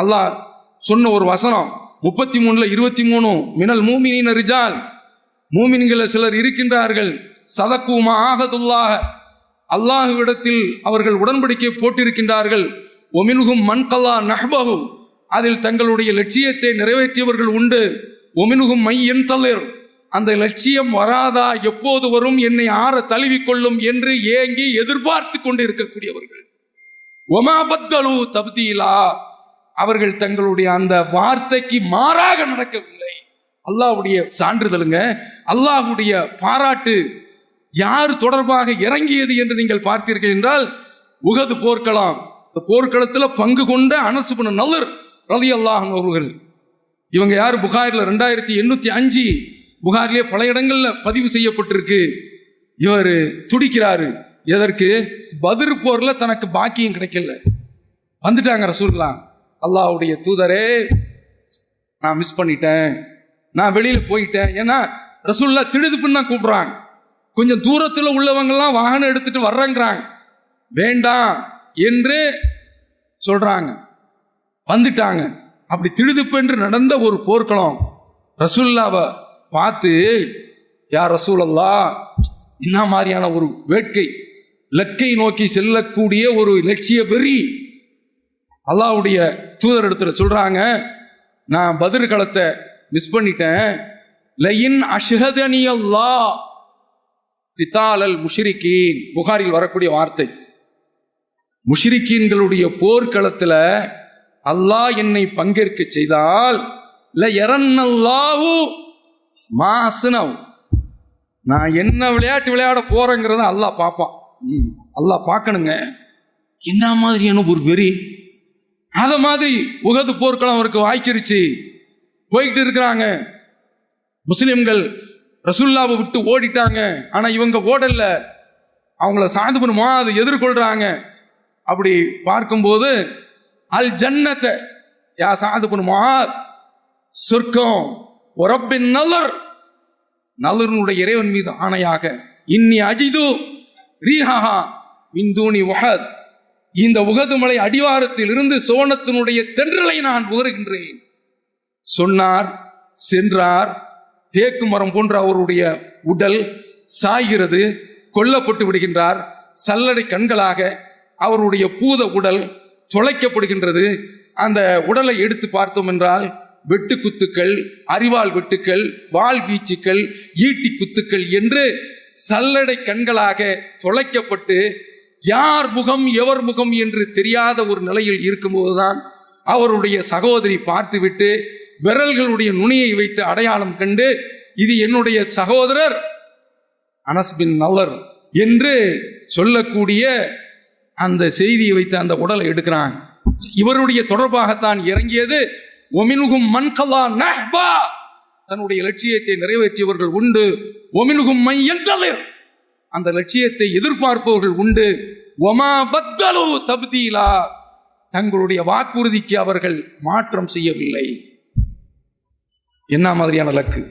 அல்லாஹ் சொன்ன ஒரு வசனம் முப்பத்தி மூணுல இருபத்தி மூணு மினல் மூமினின் ரிஜால். மூமின்கள சிலர் இருக்கின்றார்கள் சதக்குமா ஆகதுல்லாக அல்லாஹுவிடத்தில் அவர்கள் உடன்படிக்கை போட்டிருக்கின்றார்கள் ஒமினுகும் மண்கல்லா நஹ்பகு அதில் தங்களுடைய லட்சியத்தை நிறைவேற்றியவர்கள் உண்டு ஒமினுகும் மை என் தளிர் அந்த லட்சியம் வராதா எப்போது வரும் என்னை ஆற தழுவிக்கொள்ளும் என்று ஏங்கி எதிர்பார்த்து கொண்டு இருக்கக்கூடியவர்கள் ஒமா பத்தலு தப்தீலா. அவர்கள் தங்களுடைய அந்த வார்த்தைக்கு மாறாக நடக்கவில்லை. அல்லாஹ்வுடைய சான்றிதழுங்க அல்லாஹ்வுடைய பாராட்டு யார் தொடர்பாக இறங்கியது என்று நீங்கள் பார்த்தீர்கள் என்றால் உகது போர்க்களம். இந்த போர்க்களத்தில் பங்கு கொண்ட அனசுபுன நல்லர் ரலி அல்லாஹ் அவர்கள். இவங்க யார்? புகாரில் ரெண்டாயிரத்தி எண்ணூற்றி அஞ்சு புகாரிலே பல இடங்களில் பதிவு செய்யப்பட்டிருக்கு. இவர் துடிக்கிறாரு. எதற்கு? பதிர் போரில் தனக்கு பாக்கியம் கிடைக்கல. வந்துட்டாங்க ரசூல்லாம் அல்லாஹ்வுடைய தூதரே நான் மிஸ் பண்ணிட்டேன். நான் வெளியில் போயிட்டேன். ஏன்னா ரசூல்லா திடுதுப்புன்னு தான் கூப்பிட்றாங்க. கொஞ்சம் தூரத்தில் உள்ளவங்கெல்லாம் வாகனம் எடுத்துட்டு வர்றேங்கிறாங்க. வேண்டாம் என்று சொல்றாங்க. வந்துட்டாங்க. அப்படி திடுதுப்பு என்று நடந்த ஒரு போர்க்களம். ரசூல்லாவை பார்த்து யார் ரசூலல்லா என்ன மாதிரியான ஒரு வேட்கை லக்கை நோக்கி செல்லக்கூடிய ஒரு லட்சிய வெறி அல்லாஹ்வுடைய தூதர் இடத்துல சொல்றாங்க நான் பதிர் களத்தை மிஸ் பண்ணிட்டேன். லயின் அஷ்ஹதனி அல்லாஹ். தித்தாலல் முஷிரிக்கீன் புகாரில் வரக்கூடிய வார்த்தை. முஷிரிக்கீன்களுடைய போர்க்களத்தில் அல்லாஹ் என்னை பங்கேற்க செய்தால் ல எரன்னல்லாவு மாசுனவ் நான் என்ன விளையாட்டு விளையாட போறேங்கிறத அல்லாஹ் பார்ப்பான். அல்லாஹ் பார்க்கணுங்க. என்ன மாதிரியான ஒரு வெறி? அத மாதிரி உகது போர்க்களம் அவருக்கு வாய்ச்சிருச்சு. போய்கிட்டு இருக்கிறாங்க. முஸ்லிம்கள் ரசுல்லாவை விட்டு ஓடிட்டாங்க. ஆனா இவங்க ஓடல. அவங்கள சாது பண்ணுமா அதை எதிர்கொள்றாங்க. அப்படி பார்க்கும்போது அல் ஜன்னத்தை யா சாது பண்ணுமா சொர்க்கம் ஒரப்பின் நல்லர் நல்லருனுடைய இறைவன் மீது ஆணையாக இன்னி அஜிது ரீஹாஹா மின்தூனி வஹத். இந்த உகதுமலை அடிவாரத்தில் இருந்து சோனத்தினுடைய தென்றலை நான் உதறுகின்றேன். சொன்னார் சென்றார் தேக்கு மரம் போன்ற அவருடைய உடல் சாய்கிறது கொல்லப்பட்டு விடுகின்றார். சல்லடை கண்களாக அவருடைய பூத உடல் தொலைக்கப்படுகின்றது. அந்த உடலை எடுத்து பார்த்தோம் என்றால் வெட்டு குத்துக்கள் அரிவாள் வெட்டுக்கள் வாள் வீச்சுக்கள் ஈட்டி குத்துக்கள் என்று சல்லடை கண்களாக தொலைக்கப்பட்டு யார் முகம் எவர் முகம் என்று தெரியாத ஒரு நிலையில் இருக்கும்போதுதான் அவருடைய சகோதரி பார்த்துவிட்டு விரல்களுடைய நுனியை வைத்து அடையாளம் கண்டு இது என்னுடைய சகோதரர் அனஸ்பின் நவர் என்று சொல்லக்கூடிய அந்த செய்தியை வைத்து அந்த உடலை எடுக்கிறாங்க இவருடைய தொடர்பாகத்தான் இறங்கியது ஒமினுகும் மன்கலா நஹ்பா தன்னுடைய லட்சியத்தை நிறைவேற்றியவர்கள் உண்டு ஒமினுகும் மையன் அந்த லட்சியத்தை எதிர்பார்ப்பவர்கள் உண்டு. ஒமா பத்தலு தப்தீலா. தங்களுடைய வாக்குறுதிக்கு அவர்கள் மாற்றம் செய்யவில்லை. என்ன மாதிரியான லக்கு?